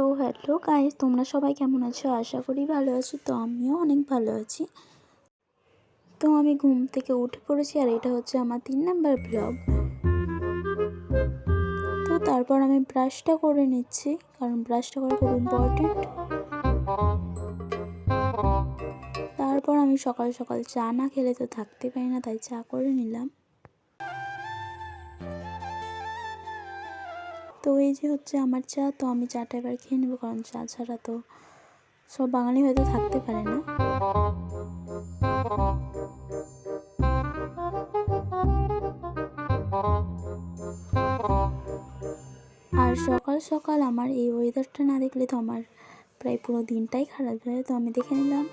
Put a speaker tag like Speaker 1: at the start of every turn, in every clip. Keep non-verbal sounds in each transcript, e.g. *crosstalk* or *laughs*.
Speaker 1: তো hello guys, তোমরা সবাই কেমন আছো? আশা করি ভালো আছো, তো আমিও অনেক ভালো আছি। তো আমি ঘুম থেকে উঠে পড়েছি আর এটা হচ্ছে আমার তিন নাম্বার ব্লগ তো তারপর আমি ব্রাশটা করে নিচ্ছি, কারণ ব্রাশটা করা খুব ইম্পর্টেন্ট তারপর আমি সকাল সকাল চা না খেলে তো থাকতে পারি না, তাই চা করে নিলাম। তো এই যে হচ্ছে আমার চা, তো আমি চাটা এবার খেয়ে নেব, কারণ চা ছাড়া তো সব বাঙালি হয়তো থাকতে পারে না। আর সকাল সকাল আমার এই ওয়েদারটা না দেখলে তো আমার প্রায় পুরো দিনটাই খারাপ যায় তো আমি দেখে নিলাম।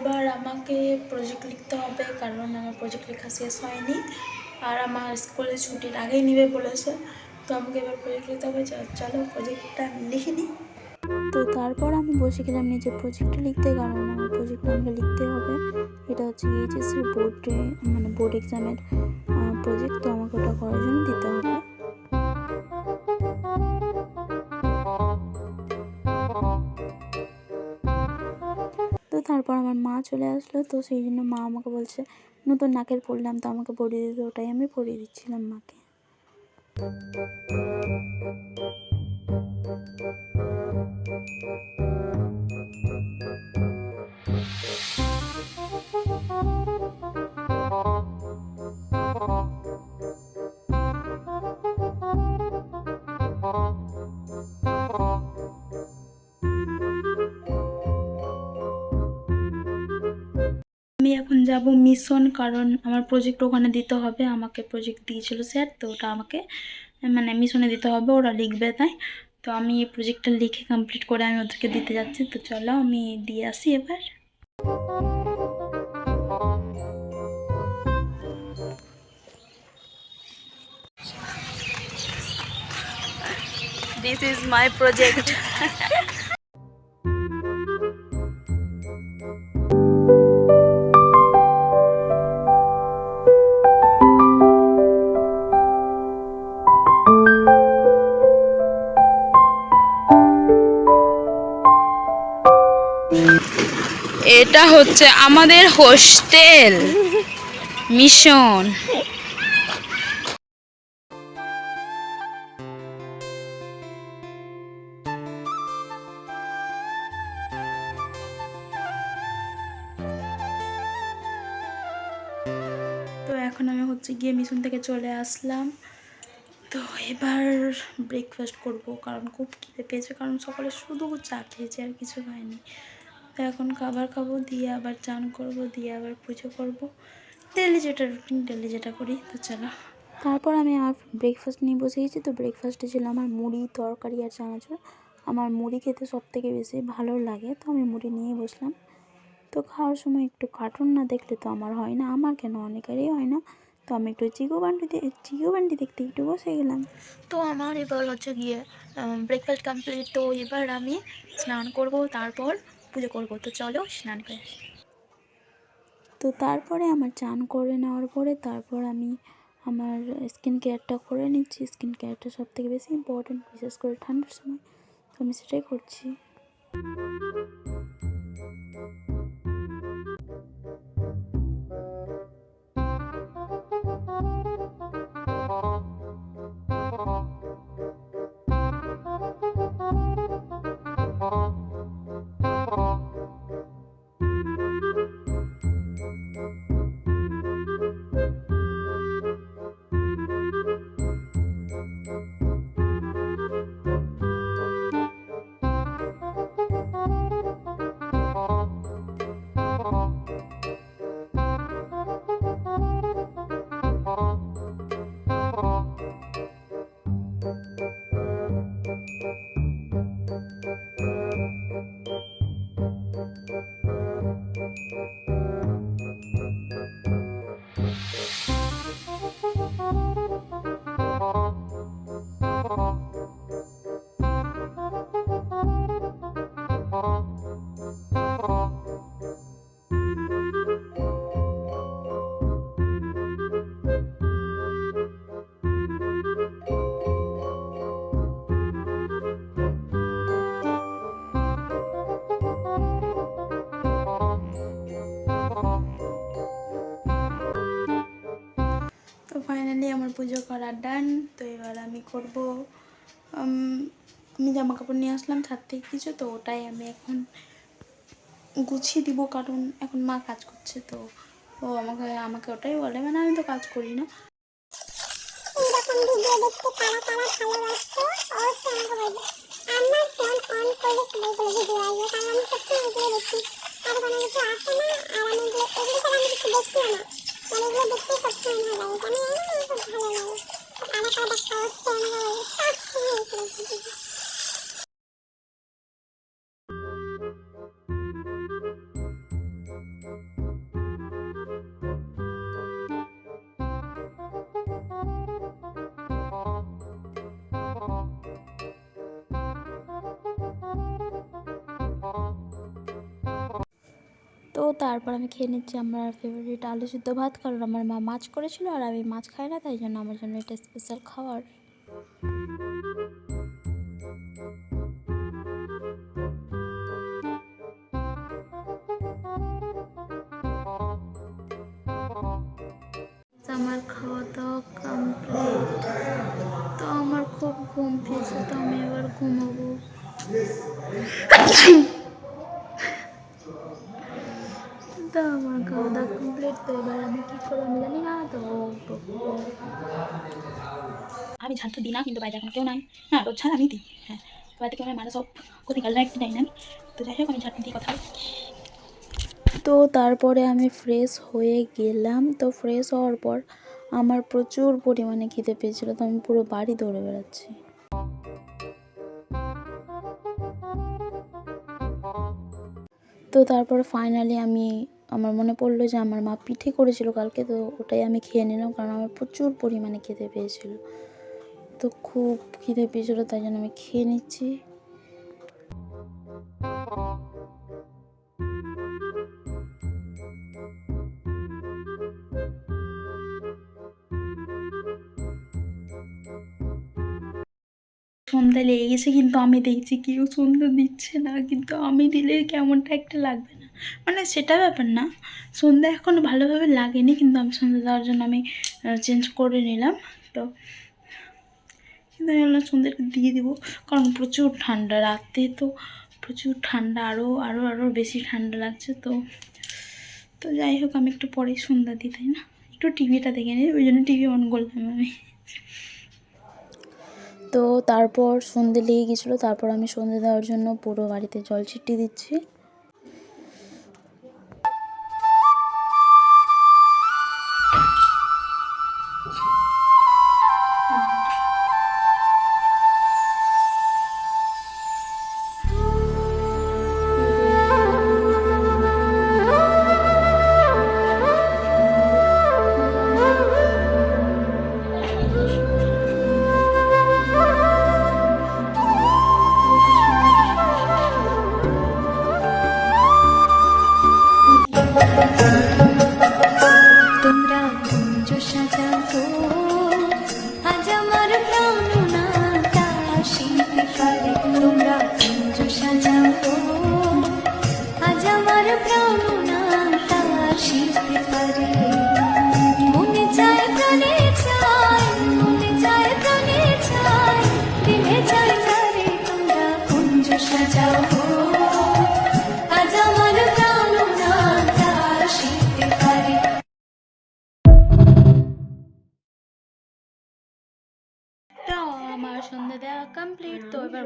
Speaker 1: এবার আমাকে প্রজেক্ট লিখতে হবে কারণ আমার প্রজেক্ট লেখা শেষ হয়নি। আর আমার স্কুলে ছুটির আগেই নিবে বলেছে। তো আমাকে এবার প্রজেক্ট লিখতে হবে। চলো প্রজেক্টটা আমি লিখে নিই। তো তারপর আমি বসে গেলাম নিজের প্রজেক্টটা লিখতে কারণ আমার প্রজেক্টটা আমাকে লিখতে হবে। এটা হচ্ছে এইচএসের বোর্ডে মানে বোর্ড এক্সামের প্রজেক্ট তো আমাকে ওটা করার জন্য দিতে হবে। তারপর আমার মা চলে আসলো, তো সেই জন্য মা আমাকে বলছে, নতুন নাকের পড়লাম তো আমাকে পরিয়ে দিতে, ওটাই আমি পরিয়ে দিচ্ছিলাম মাকে। Thank এখন যাব মিশন কারণ আমার প্রজেক্ট ওখানে দিতে হবে, আমাকে প্রজেক্ট দিয়েছিল স্যার তো ওটা আমাকে মানে মিশনে দিতে হবে, ওরা লিখবে তাই তো আমি এই প্রজেক্টটা লিখে কমপ্লিট করে আমি ওদেরকে দিতে যাচ্ছি, তো চলো আমি দিয়ে আসি এবার This is my project. *laughs*
Speaker 2: এটা হচ্ছে আমাদের হোস্টেল। মিশন।
Speaker 1: তো এখন আমি হচ্ছে গিয়ে মিশন থেকে চলে আসলাম। তো এবার ব্রেকফাস্ট করব, কারণ খুব খিদে পেয়েছে, কারণ সকালে শুধু চা খেয়েছি আর কিছু তো এখন খাবার খাব দিয়ে আবার চান করব দিয়ে আবার পুজো করব। ডেলি যেটা রুটিন ডেলি যেটা করি তো চলো। তারপর আমি আমার ব্রেকফাস্ট নিয়ে বসে গেছি তো ব্রেকফাস্টে ছিল আমার মুড়ি তরকারি আর চানাচুর। আমার মুড়ি খেতে সব থেকে বেশি ভালো লাগে তো আমি মুড়ি নিয়ে বসলাম। তো খাওয়ার সময় একটু কার্টুন না দেখলে তো আমার হয় না আমার কেন অনেকেরই হয় না। তো আমি একটু চিকো বান্ডি চিকো বান্ডি দেখতে একটু বসে গেলাম।
Speaker 2: তো আমার এবার হচ্ছে গিয়ে ব্রেকফাস্ট কমপ্লিট তো এবার আমি স্নান করব তারপর পুজো করব। তো চলো স্নান করে আসি।
Speaker 1: তো তারপরে আমার চান করে নেওয়ার পরে তারপর আমি আমার স্কিন কেয়ারটা করে নিচ্ছি। স্কিন কেয়ারটা সব থেকে বেশি ইম্পর্টেন্ট বিশেষ করে ঠান্ডার সময়। তো আমি সেটাই করছি। আমার পুজো করা ডান তো এবার আমি করব আমি জামা কাপড় নিয়ে আসলাম ছাদ থেকে কিছু, তো ওটাই আমি এখন গুছিয়ে দিব কারণ এখন মা কাজ করছে, তো ও আমাকে আমাকে ওটাই বলে মানে আমি তো কাজ করি না।
Speaker 3: আর কোনো কিছু আসে না, আর আমি এগুলো আমি কিছু না। মানে এগুলো সবসময় ভালো লাগে আমি
Speaker 1: তারপর আমি খেয়ে নিচ্ছি আমার ফেভারিট আলু সিদ্ধ ভাত, কারণ আমার মা মাছ করেছিল আর আমি মাছ খাই না, তাই জন্য আমার জন্য এটা স্পেশাল খাবার। আমার খাওয়া দাওয়া কমপ্লিট তো আমার খুব ঘুম পেয়েছে, তো আমি এবার ঘুমাবো। ঝাড় তো দিই না, কিন্তু বাইরে এখন কেউ নাই। হ্যাঁ রোজ ঝাড় আমি দিই হ্যাঁ। বাড়িতে কেউ নাই, মারা সব কোথায় গেলে একটু দেয় না তো যাই হোক, আমি ঝাড় দিয়ে কথা তো তারপরে আমি ফ্রেশ হয়ে গেলাম। তো ফ্রেশ হওয়ার পর আমার প্রচুর পরিমাণে খিদে পেয়েছিলো, তো আমি পুরো বাড়ি দৌড়ে বেড়াচ্ছি। তো তারপর ফাইনালি আমি, আমার মনে পড়ল যে আমার মা পিঠে করেছিল কালকে, তো ওটাই আমি খেয়ে নিলাম, কারণ আমার প্রচুর পরিমাণে খিদে পেয়েছিল। তো খুব খিদে পেয়েছিলো, তাই জন্য আমি খেয়ে নিচ্ছি। সন্ধ্যা লেগে গেছে, কিন্তু আমি দেখছি কেউ সন্ধ্যা দিচ্ছে না, কিন্তু আমি দিলে কেমনটা একটা লাগবে না। মানে সেটা ব্যাপার না, সন্ধ্যা এখন ভালোভাবে লাগেনি, কিন্তু আমি সন্ধ্যা দেওয়ার জন্য আমি চেঞ্জ করে নিলাম। তো কিন্তু আমি ভাবলাম সন্ধ্যাটা দিয়ে দিব। কারণ প্রচুর ঠান্ডা, রাতে তো প্রচুর ঠান্ডা আরও আরও আরও বেশি ঠান্ডা লাগছে তো। তো যাই হোক, আমি একটু পরেই সন্ধ্যা দিই, তাই না? একটু টিভিটা দেখে নিই, ওই জন্য টিভি অন করলাম আমি। তো তারপর সন্ধে লেগে গেছিল, তারপর আমি সন্ধে দেওয়ার জন্য পুরো বাড়িতে জল ছিটিয়ে দিচ্ছি। 沙江湖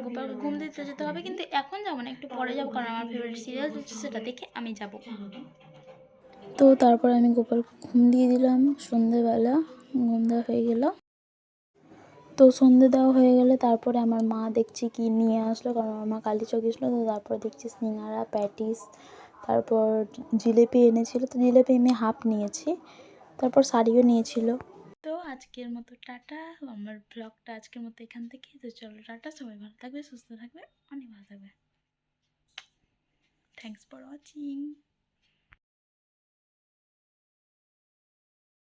Speaker 1: গোপালকে ঘুম দিতে যেতে হবে, কিন্তু এখন যাব না, একটু পরে যাব, কারণ আমার ফেভারিট সিরিয়াল সেটা দেখে আমি যাব। তো তারপর আমি গোপালকে ঘুম দিয়ে দিলাম, সন্ধেবেলা ঘুম দেওয়া হয়ে গেল। তো সন্ধে দেওয়া হয়ে গেলে তারপরে আমার মা দেখছি কি নিয়ে আসলো, কারণ আমার মা কালী চক গেছিল, তো তারপর দেখছি সিঙ্গারা, প্যাটিস, তারপর জিলেপি এনেছিল, তো জিলেপি আমি হাফ নিয়েছি, তারপর শাড়িও নিয়েছিল। তো আজকের মতো টাটা। আমার ব্লগটা আজকের মতো এখান থেকে তো চলো টাটা। সবাই ভালো থাকবে, সুস্থ থাকবে, অনেক ভালো থাকবে। Thanks for watching